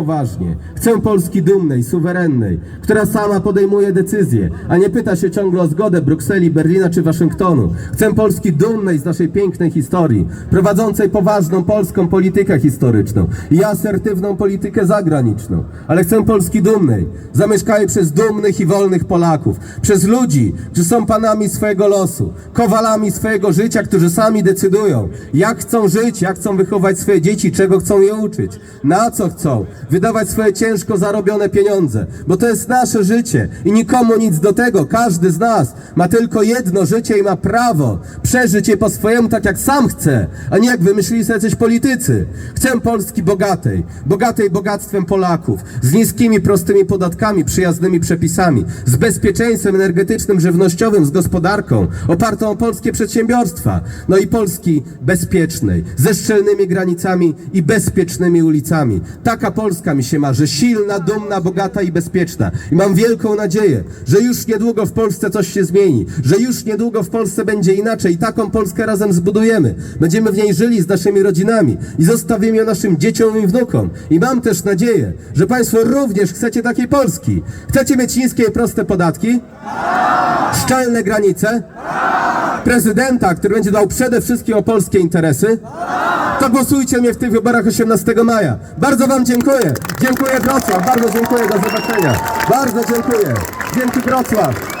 Poważnie. Chcę Polski dumnej, suwerennej, która sama podejmuje decyzje, a nie pyta się ciągle o zgodę Brukseli, Berlina czy Waszyngtonu. Chcę Polski dumnej z naszej pięknej historii, prowadzącej poważną polską politykę historyczną i asertywną politykę zagraniczną. Ale chcę Polski dumnej, zamieszkałej przez dumnych i wolnych Polaków, przez ludzi, którzy są panami swojego losu, kowalami swojego życia, którzy sami decydują, jak chcą żyć, jak chcą wychować swoje dzieci, czego chcą je uczyć, na co chcą, wydawać swoje ciężko zarobione pieniądze, bo to jest nasze życie i nikomu nic do tego. Każdy z nas ma tylko jedno życie i ma prawo przeżyć je po swojemu tak jak sam chce, a nie jak wymyślili sobie coś politycy. Chcę Polski bogatej, bogatej bogactwem Polaków, z niskimi, prostymi podatkami, przyjaznymi przepisami, z bezpieczeństwem energetycznym, żywnościowym, z gospodarką, opartą o polskie przedsiębiorstwa, no i Polski bezpiecznej, ze szczelnymi granicami i bezpiecznymi ulicami. Taka Polska mi się marzy, silna, dumna, bogata i bezpieczna. I mam wielką nadzieję, że już niedługo w Polsce coś się zmieni, że już niedługo w Polsce będzie inaczej i taką Polskę razem zbudujemy. Będziemy w niej żyli z naszymi rodzinami i zostawimy ją naszym dzieciom i wnukom. I mam też nadzieję, że Państwo również chcecie takiej Polski. Chcecie mieć niskie i proste podatki? Szczelne granice? Prezydenta, który będzie dbał przede wszystkim o polskie interesy? To głosujcie mnie w tych wyborach 18 maja. Bardzo Wam dziękuję. Dziękuję Wrocław. Bardzo dziękuję. Do zobaczenia. Bardzo dziękuję. Dzięki Wrocław.